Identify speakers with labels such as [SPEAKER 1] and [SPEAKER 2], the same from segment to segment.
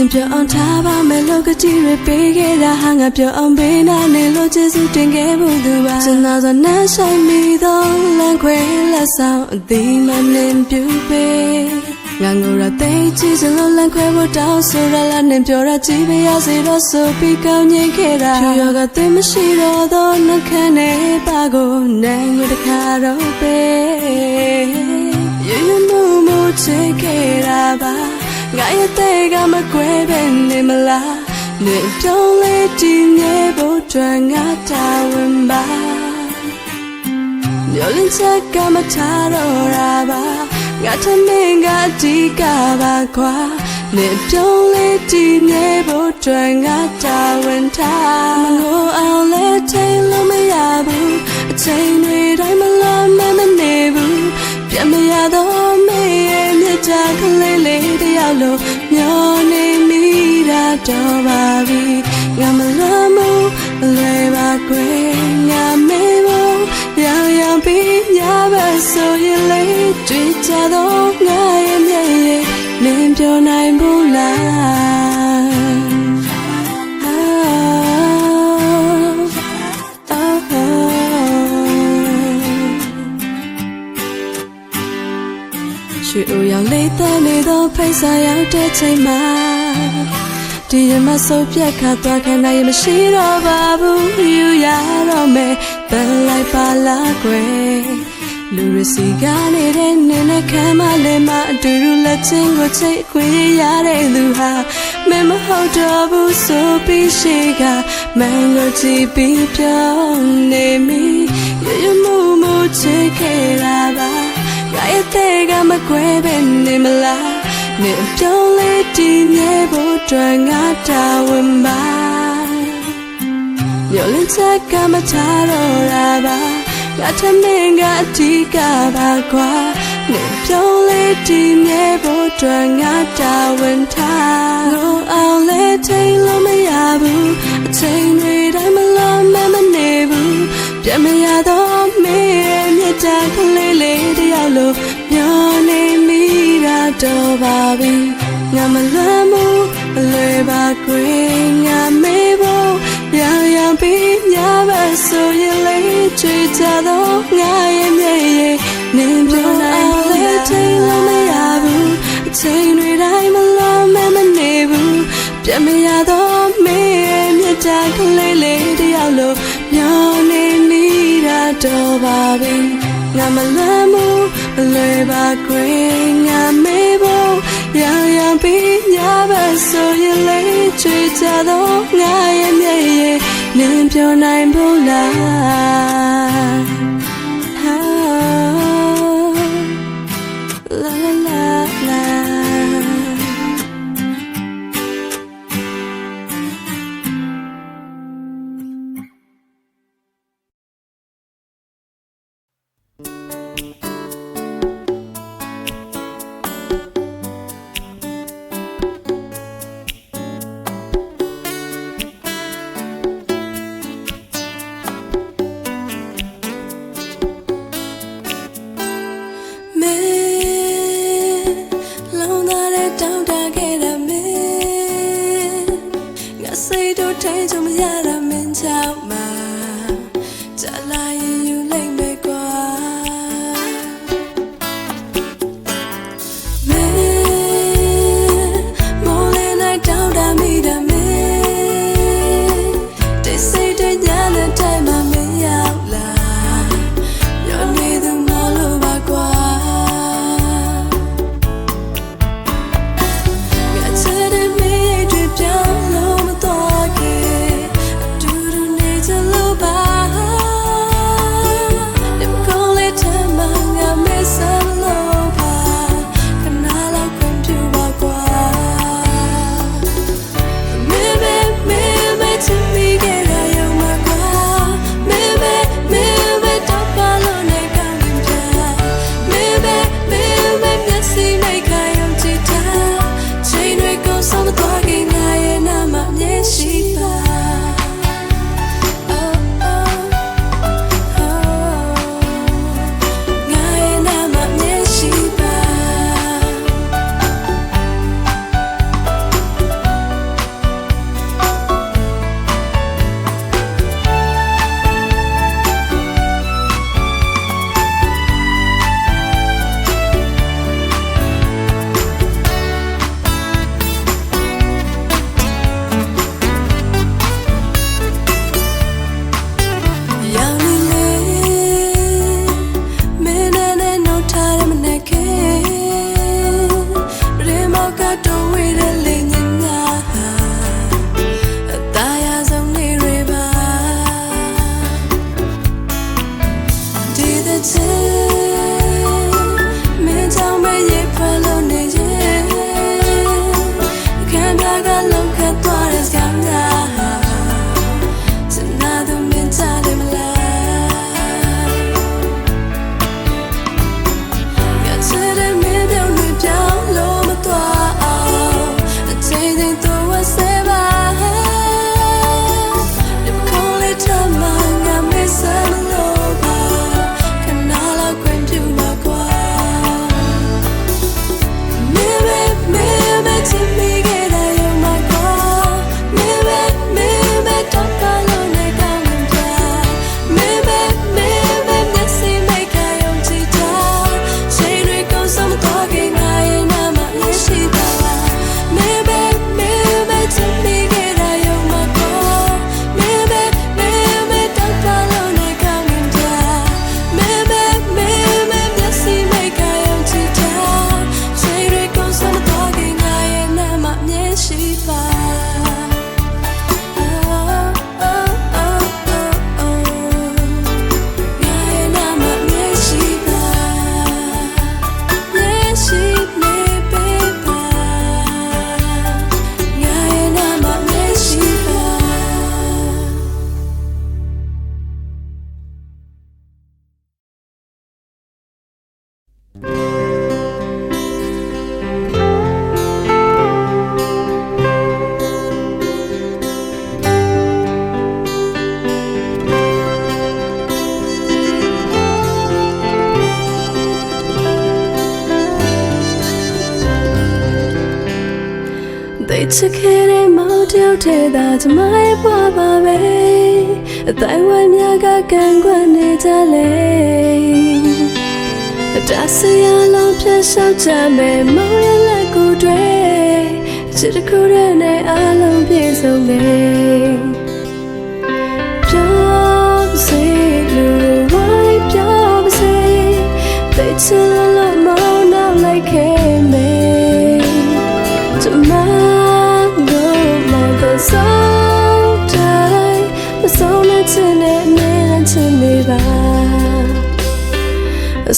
[SPEAKER 1] င်ပြောင်းထားပါမယ်လို့ကတိရပေးခဲ့တာဟာငါပြောင်းပေးနာနေလို့ကျေးဇူးတင်ခဲ့ဖို့သူပါစနာသောနှမ်းဆိုင်မိသောလမ်းခွဲလက်ဆောင်အသေးမှလင်းပြူပေးငါငိုရတဲ့ချီစလို့လမ်းခွဲဖို့တောင်းဆိုရလားနဲ့ပြောရကြည့်ပါရစေတော့ဆိုပြီးကောင်းငင်ခဲ့တာဖြူရောကသိမရှိတော့သောနှခမ်းနဲ့ပါကိုနိုင်ကိုတခါတော့ပေးရရမှုမှုချစ်ခဲ့တာပါ ငါရဲ့တဲ့ကမကွဲပဲနေမလားနေပြောင်းလဲတည်မြဲဖို့အတွက်ငါတာဝန်ပါမျောလင်းချက်ကမထားတော့တာပါငါထမင်းကအဒီကပါခွာနေပြောင်းလဲတည်မြဲဖို့အတွက်ငါတာဝန်ထားမငိုအောင်လဲထိန်လို့မရဘူးအချိန်တွေတိုင်းမလားမမနေဘူးပြတ်မရတော့မေရဲ့မြတ်တာကလေးလေးတယောက် လိုမျောနေမိတာတော့ပါပြီငါမလာမှုမလွယ်ပါကွယ်ငါမေဖို့ရောင်ရောင်ပြီးညပါဆိုရင်လေးတွေ့ကြတော့ငါရဲ့မျက်ရည်လင်းပြောနိုင်ဘူးလား သောဖိတ်စာရောက်တဲ့ချိန်မှာဒီရမဆိုပြက်ခါသွားခံနိုင်မရှိတော့ပါဘူးယူရတော့မယ်တန်လိုက်ပါလားကွယ်လူရစီကနေနေတဲ့နင်းနဲ့ခံမလဲမအတူတူလက်ချင်းကိုချိတ်ခွေရတဲ့သူဟာမင်းမဟုတ်တော့ဘူးဆိုပြီးရှိကမန်ကိုကြည့်ပြီးပြောင်းနေမိရရမှုမှုချစ်ခဲ့တာပါငါရဲ့တဲ့ကမကွဲပဲနေမလား နေပြောင်းလဲတည်မြဲဖို့အတွက်ငါတာဝန်ပါမျောလင်းချက်ကမထားတော့တာပါငါထမင်းကအထီးကပါကွာနေပြောင်းလဲတည်မြဲဖို့အတွက်ငါတာဝန်ထားငိုအောင်လဲထိန်လို့မရဘူးအချိန်တွေတိုင်းမလားမမနေဘူးပြ တ်မရတော့မေရဲ့မြတ်တာကလေးလေးတယောက်လိုမျောနေမိတာတော့ပါပြီငါမလွမ်းမှုမလွယ်ပါကွယ်ငါမေးဖို့ရောင်ရောင်ပြီးညပါဆိုရင်လေးချွေကြတော့ငါရဲ့မျက်ရည်နင်းပြနိုင်လေချိန်လို့မရဘူးအချိန်တွေတိုင်းမလားမမနေဘူးပြတ်မရတော့မေးရဲ့မြတ်တာကလေးလေးတယောက်လိုမျောနေမိ တာတော့ပါပြီငါမလွမ်းမှုမလွယ်ပါကွယ်ငါမေးဖို့ရောင်ရောင်ပြီးညပါဆိုရင်လေးချွေကြတော့ငါရဲ့မျက်ရည်နင်းပြောနိုင်ဘူးလား မောင်တယောက်ထဲသာကျမရဲ့ဘဝပါပဲအတိုင်းဝိုင်းများကကံကွက်နေကြလေအတဆရာလုံးဖြတ်လျှောက်ကြမယ်မောင်ရဲ့လက်ကိုယ်တွေချစ်တစ်ခုတည်းနဲ့အလုံးပြည့်စုံနေပြောပါစေလူတွေဝိုင်းပြောပါစေသိချင်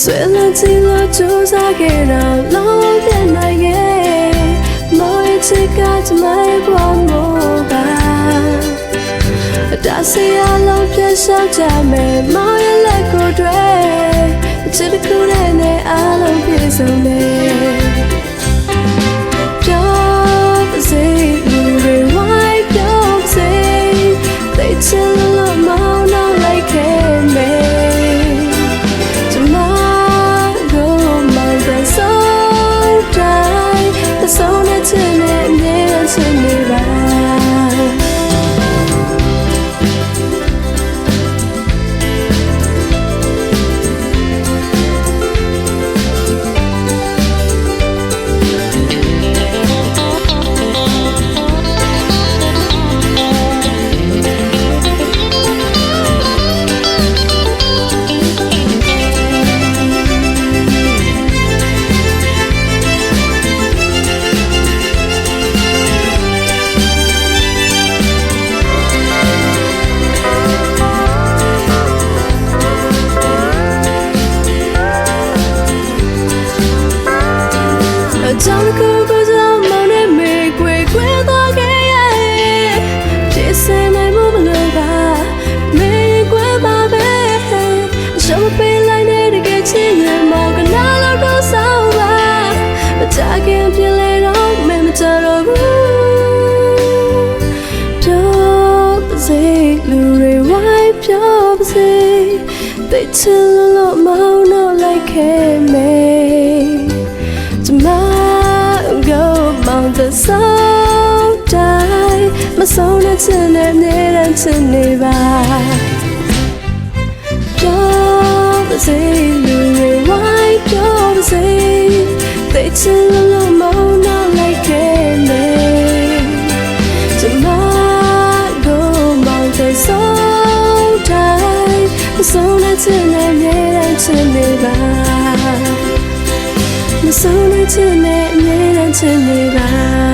[SPEAKER 1] ဆွေလချီလို့ကြိုးစားခဲ့တော့လုံးပြနိုင်ရဲ့မောင်ချစ်ကကျမရဲ့ဘဝမို့ပါဒါစီအလုံးပြတ်လျှောက်ကြမယ်မောင်ရဲ့လက်ကိုတွေ့ချစ်တစ်ခုတည်းနဲ့အလုံးပြည့်စုံနေပြော ချင်တဲ့မြေတမ်းချင်နေပါပြောပါစေလူတွေဝိုင်းပြောပါစေသိချင်လို့မောင်းနောက်လိုက်ခဲ့မယ် Tomorrow on the soul die မဆုံးတဲ့ချင်တဲ့မြေတမ်းချင်နေပါမဆုံးတဲ့ချစ်နဲ့အမြဲတမ်းချစ်နေပါ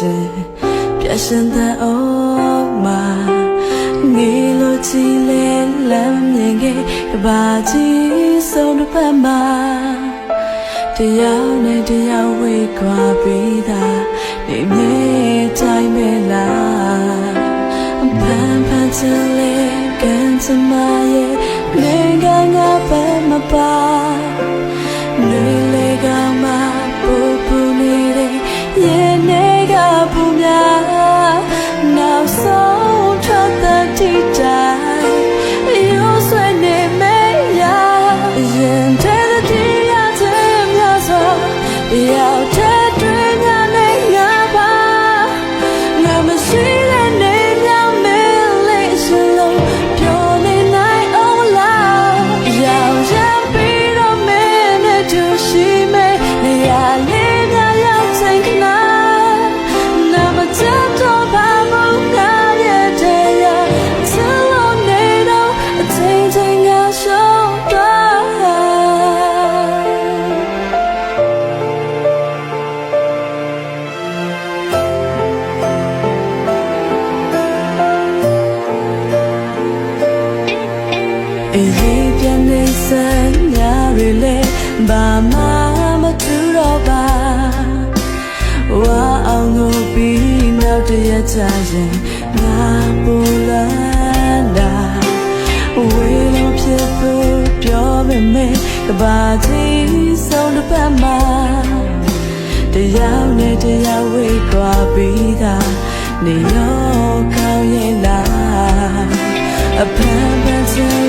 [SPEAKER 1] 是表现的哦嘛，你落起来难免给把几手的斑马，只要你只要为挂比他，你没太没啦，盼盼着你跟着妈耶，你刚刚奔马吧。走穿的季节 လေဘာမှမတူတော့ပါဝါအောင်ကိုပြီးနောက်တရချရင်ငါပူလာတာဝေးလုံးဖြစ်ဖို့ပြောပေမဲ့ကဘာကြီးဆုံးတစ်ပတ်မှာတယောက်နဲ့တယောက်ဝေးသွားပြီးတာနေရောကောင်းရဲ့လားအဖန်ဖန်ချင်း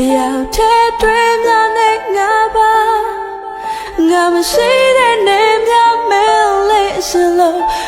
[SPEAKER 1] တယောက်တည်းတွင်များနဲ့ငါပါငါမရှိတဲ့နေများမဲလေးစလို့ပြောနေ